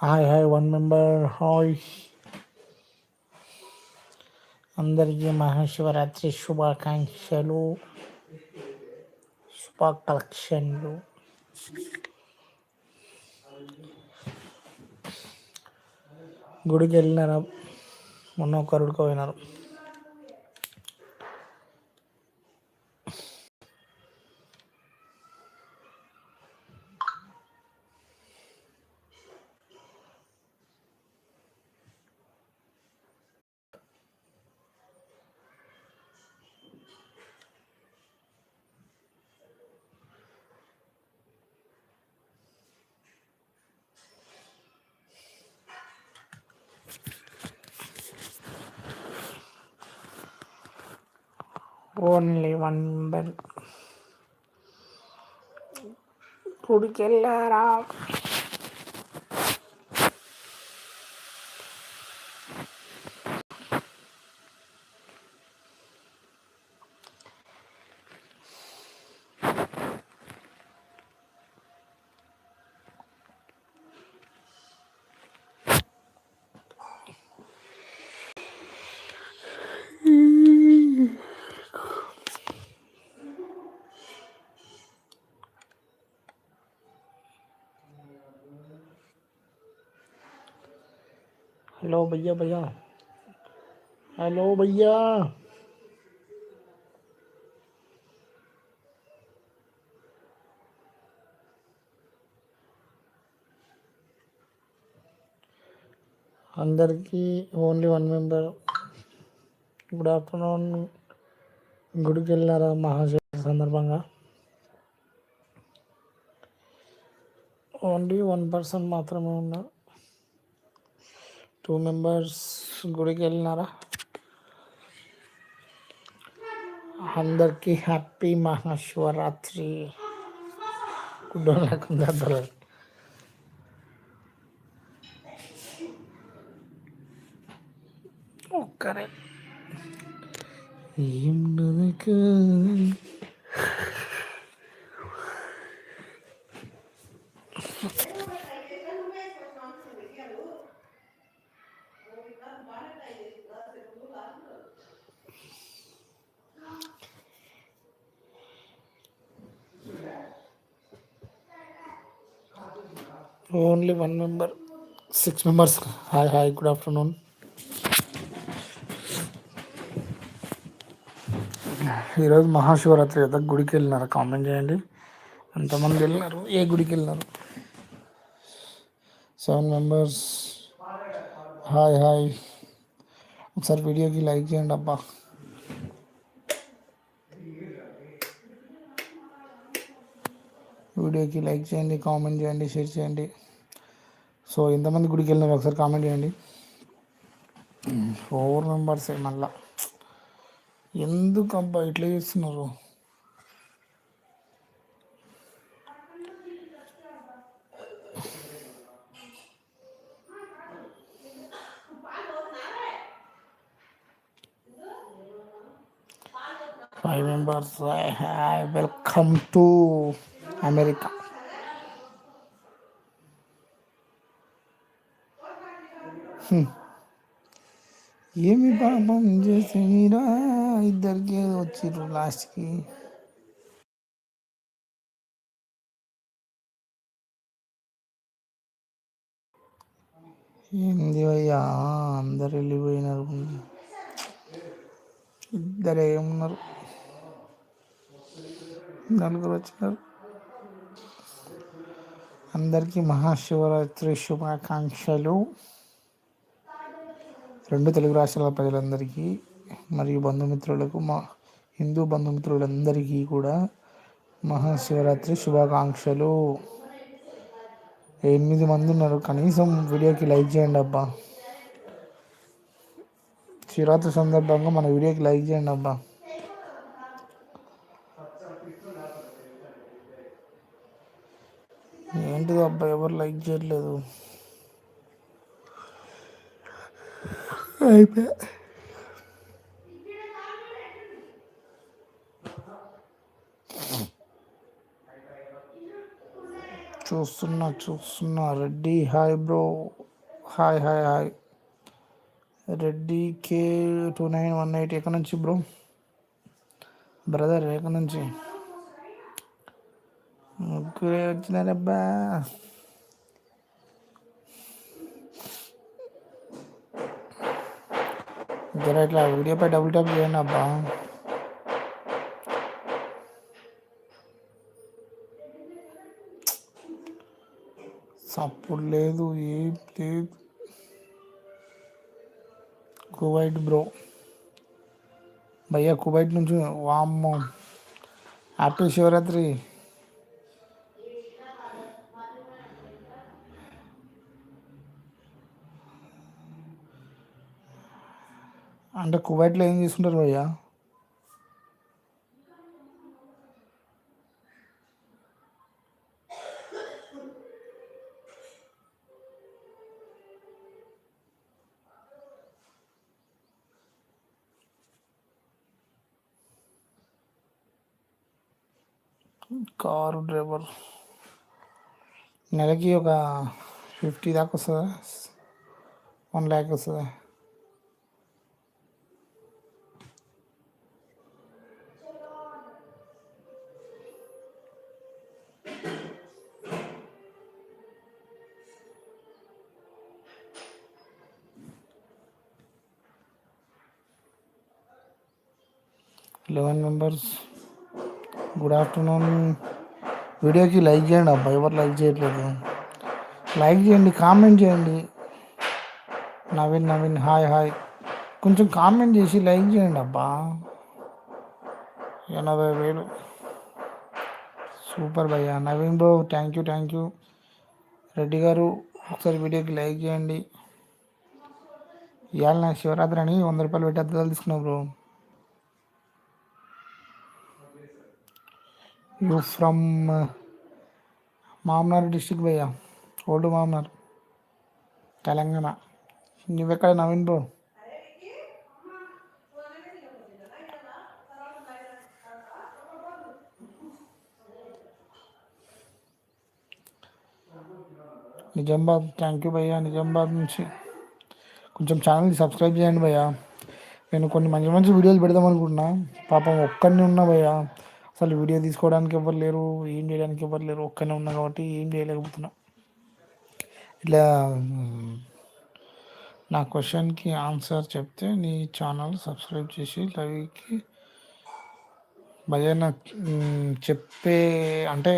Hi hi one member hi అందరికీ మహాశివరాత్రి శుభాకాంక్షలు శుభాకాంక్షలు. గుడికి వెళ్ళినారా మొన్న ఒకరుడికి పోయినారు. ఓన్లీ వన్ మెంబర్ हेलो भैया भैया हेलो भैया అందరికీ only one member good afternoon గుడికి వెళ్ళినారా మహాశివ సందర్భంగా ఓన్లీ వన్ పర్సన్ మాత్రమే ఉన్నారు టూ మెంబర్స్ గుడికి వెళ్ళినారా అందరికీ హ్యాపీ మహాశివరాత్రి గుడ్ లేకుండా అందరూ ఒక్కరే ఏం only one member six members. Hi hi good afternoon. ఈరోజు మహాశివరాత్రి కదా గుడికి వెళ్ళినారు? కామెంట్ చేయండి. ఎంతమంది వెళ్ళినారు? ఏ గుడికి వెళ్ళినారు? Seven members. Hi hi. ఒకసారి వీడియోకి లైక్ చేయండి అబ్బా. వీడియోకి లైక్ చేయండి కామెంట్ చేయండి షేర్ చేయండి. సో ఎంతమంది గుడికి వెళ్ళినారు ఒకసారి కామెంట్ చేయండి. ఫోర్ మెంబర్స్ మళ్ళా. ఎందుకు అబ్బా ఇట్లా చేస్తున్నారు? Five members welcome to America ఏమి పాపం చేసి మీరా? ఇద్దరికి వచ్చిర్రు లాస్ట్కి. ఏంది అయ్యా? అందరు వెళ్ళిపోయినారు. ఇద్దరు ఏమున్నారు? నలుగురు వచ్చినారు. అందరికీ మహాశివరాత్రి శుభాకాంక్షలు. రెండు తెలుగు రాష్ట్రాల ప్రజలందరికీ మరియు బంధుమిత్రులకు మా హిందూ బంధుమిత్రులందరికీ కూడా మహాశివరాత్రి శుభాకాంక్షలు. ఎనిమిది మంది ఉన్నారు. కనీసం వీడియోకి లైక్ చేయండి అబ్బా. శివరాత్రి సందర్భంగా మన వీడియోకి లైక్ చేయండి అబ్బా. ఏంటిది అబ్బా ఎవరు లైక్ చేయట్లేదు. అయిపోయా. చూస్తున్నా చూస్తున్నా. Reddy hi bro. Hi hi hi. Reddy K two nine one eight ఎక్కడి నుంచి బ్రో? బ్రదర్ ఎక్కడి నుంచి? ముగ్గురే వచ్చినారబ్బా. జర ఇట్లా వీడియోపై డబుల్ ట్యాప్ చేయండి అబ్బా. సప్పుడు లేదు ఏం లేదు. Kuwait bro. భయ్యా కువైట్ నుంచి వామ్మ. హ్యాపీ శివరాత్రి. అంటే కువైట్లో ఏం తీసుకుంటారు భయ్యా? Car driver. నెలకి ఒక ఫిఫ్టీ దాకా వస్తుందా? వన్ ల్యాక్ వస్తుందా? మెంబర్స్ గుడ్ ఆఫ్టర్నూన్ వీడియోకి లైక్ చేయండి అబ్బా ఎవరు లైక్ చేయట్లేదు. లైక్ చేయండి కామెంట్ చేయండి. నవీన్ నవీన్ హాయ్ హాయ్ కొంచెం కామెంట్ చేసి లైక్ చేయండి అబ్బా. ఎనభై వేలు. సూపర్ భయ్యా. Naveen bro thank you thank you Reddy garu ఒకసారి వీడియోకి లైక్ చేయండి. ఇవాళ నా శివరాత్రి అని వంద రూపాయలు పెట్టి అద్దాలు తీసుకున్నావు bro you from Mamanar district భయ్యా. ఓల్డ్ మామనార్ తెలంగాణ. నువ్వెక్కడ Naveen bro Nizamabad thank you భయ్యా. నిజామాబాద్ నుంచి కొంచెం ఛానల్ని సబ్స్క్రైబ్ చేయండి భయ్యా. నేను కొన్ని మంచి మంచి వీడియోలు పెడదాం అనుకుంటున్నా. పాపం ఒక్కడిని ఉన్నా భయ్యా. అసలు వీడియో తీసుకోవడానికి ఎవరు లేరు ఏం చేయడానికి ఎవరు లేరు ఒక్కనే ఉన్నా కాబట్టి ఏం చేయలేకపోతున్నా. ఇట్లా నా క్వశ్చన్కి ఆన్సర్ చెప్తే నీ ఛానల్ సబ్స్క్రైబ్ చేసి లైవ్కి భజన చెప్పే అంటే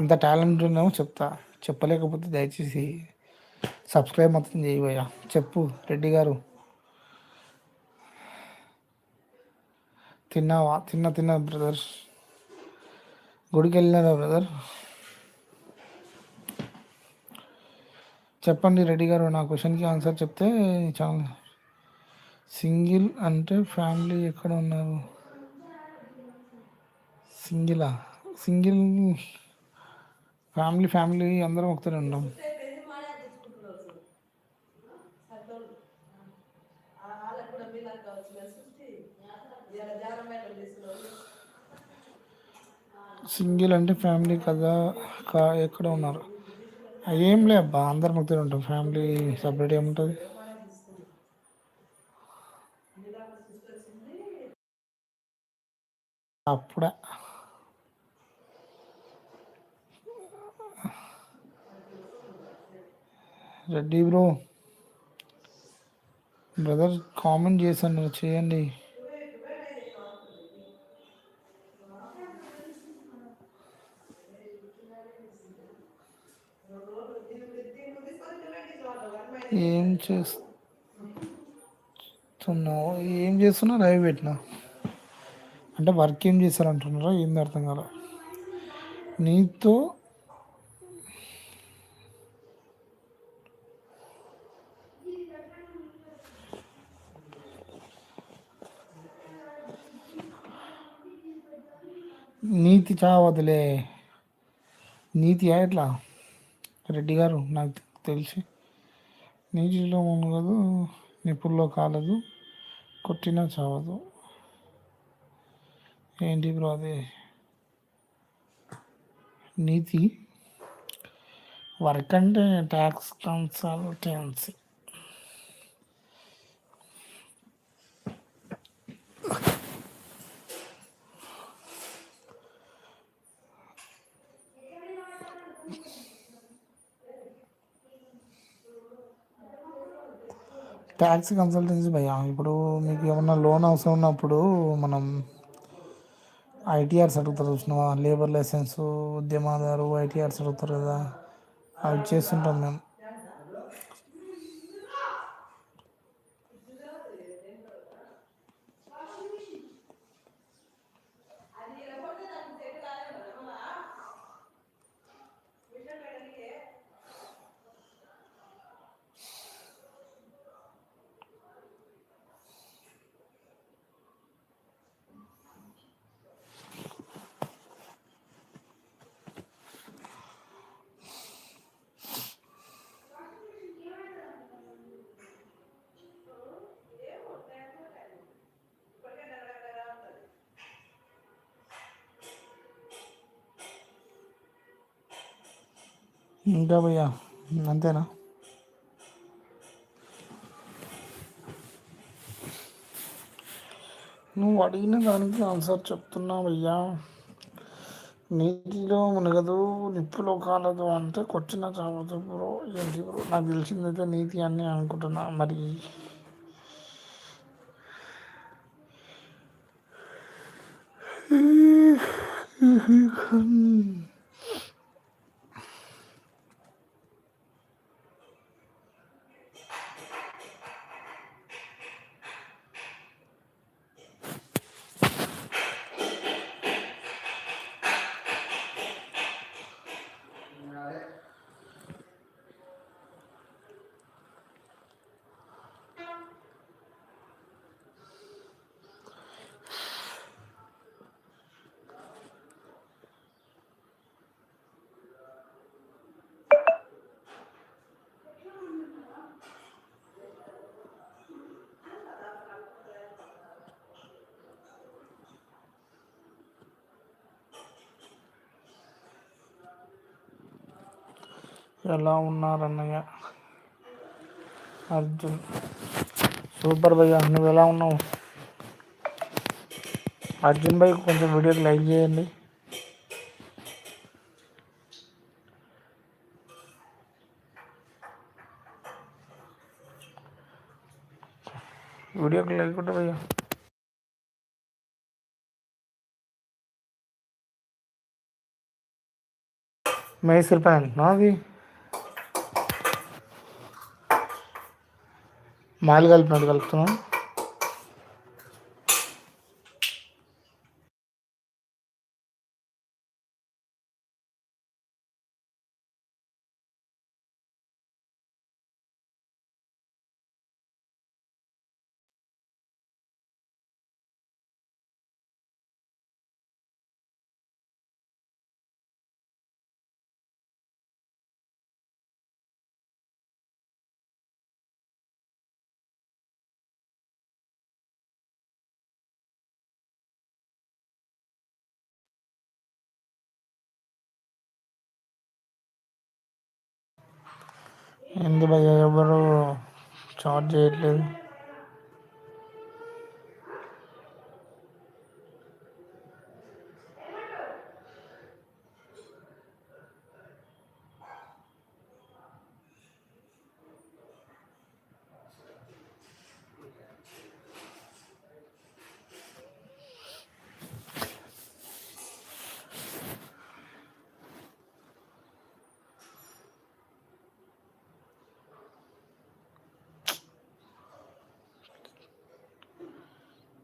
అంత టాలెంట్ ఉన్నామో చెప్తా. చెప్పలేకపోతే దయచేసి సబ్స్క్రైబ్ మొత్తం చేయబోయా చెప్పు రెడ్డి గారు. తిన్నావా? తిన్న తిన్న బ్రదర్ గుడికి వెళ్ళినారా బ్రదర్ చెప్పండి రెడ్డి గారు నా క్వశ్చన్కి ఆన్సర్ చెప్తే చాలా. సింగిల్ అంటే ఫ్యామిలీ ఎక్కడ ఉన్నారు? సింగిలా? సింగిల్ ఫ్యామిలీ ఫ్యామిలీ అందరం ఒకసారి ఉండం సింగిల్ అంటే ఫ్యామిలీ కదా కా ఎక్కడ ఉన్నారు? ఏం లే అబ్బా అందరం ఒకసారి ఉంటాం. ఫ్యామిలీ సపరేట్ ఏముంటుంది? అప్పుడే. రెడ్డి బ్రో బ్రదర్ కామెంట్ చేశాను చేయండి ఏం చేస్తున్నావు? ఏం చేస్తున్నా? లైవ్ పెట్టినా? అంటే వర్క్ ఏం చేశారంటున్నారా? ఏంది అర్థం కాదు నీతో నీతి చావదులే. నీతి ఎట్లా? రెడ్డి గారు నాకు తెలిసి. నీటిలో మునగదు నిప్పుల్లో కాలదు కొట్టినా చావదు. ఏంటి బ్రో అదే? నీతి? వర్క్ అంటే ట్యాక్స్ కన్సల్టెన్సీ. ట్యాక్స్ కన్సల్టెన్సీ భయ్యా. ఇప్పుడు మీకు ఏమన్నా లోన్ అవసరం ఉన్నప్పుడు మనం ఐటీఆర్స్ అడుగుతారు చూసినావా? లేబర్ లైసెన్స్ ఉద్యమాదారు ఐటీఆర్స్ అడుగుతారు కదా? అవి చేస్తుంటాం మేము. ఇంకా భయ్యా అంతేనా నువ్వు అడిగిన దానికి ఆన్సర్ చెప్తున్నా భయ్యా నీటిలో మునగదు నిప్పులో కాలదు అంటే కొట్టిన చావదు బ్రో ఏంటి బ్రో నాకు తెలిసిందైతే నీతి అని అనుకుంటున్నా మరి ఎలా ఉన్నారన్నయ్య? అర్జున్ సూపర్ భయ్య నువ్వు ఎలా ఉన్నావు? అర్జున్ భయ్ కొంచెం వీడియోకి లైక్ చేయండి. వీడియోకి లైక్ ఉంటే భయ్యా. మైసూర్ ప్యాన్ నాది? మాలు కలిపినట్టు కలుపుతున్నాం. ఎందు భయ్య ఎవరు? చార్జ్ చేయట్లేదు.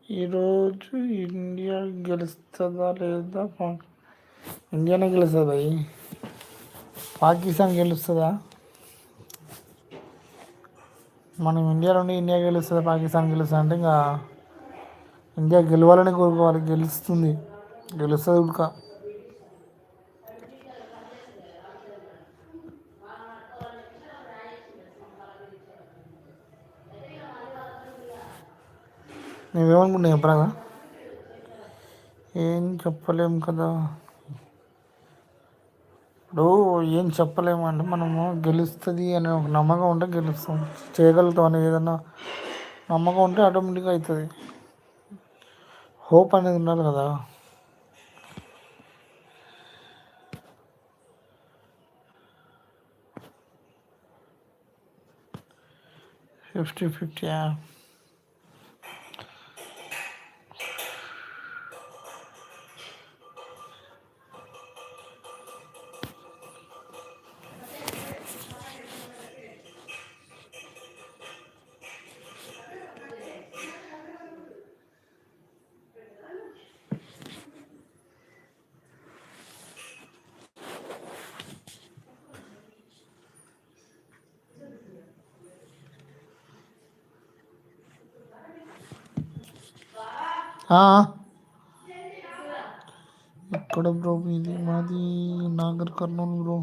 ఈరోజు ఇండియా గెలుస్తుందా లేదా ఇండియానే గెలుస్తుంది భయ్ పాకిస్తాన్ గెలుస్తుందా? మనం ఇండియా నుండి ఇండియా గెలుస్తుంది పాకిస్తాన్ గెలుస్తుంది అంటే ఇంకా ఇండియా గెలవాలని కోరుకోవాలి గెలుస్తుంది గెలుస్తుంది ఉడక నువ్వేమనుకుంటున్నావు చెప్పరాగా ఏం చెప్పలేం కదా. ఇప్పుడు ఏం చెప్పలేము అంటే మనము గెలుస్తుంది అనే ఒక నమ్మకం ఉంటే గెలుస్తాం. చేయగలుగుతాం అనేది ఏదన్నా నమ్మకం ఉంటే ఆటోమేటిక్గా అవుతుంది. హోప్ అనేది ఉండాలి కదా. ఫిఫ్టీ ఫిఫ్టీ ఎక్కడ బ్రో ఇది మాది నాగర్ కర్నూలు బ్రో.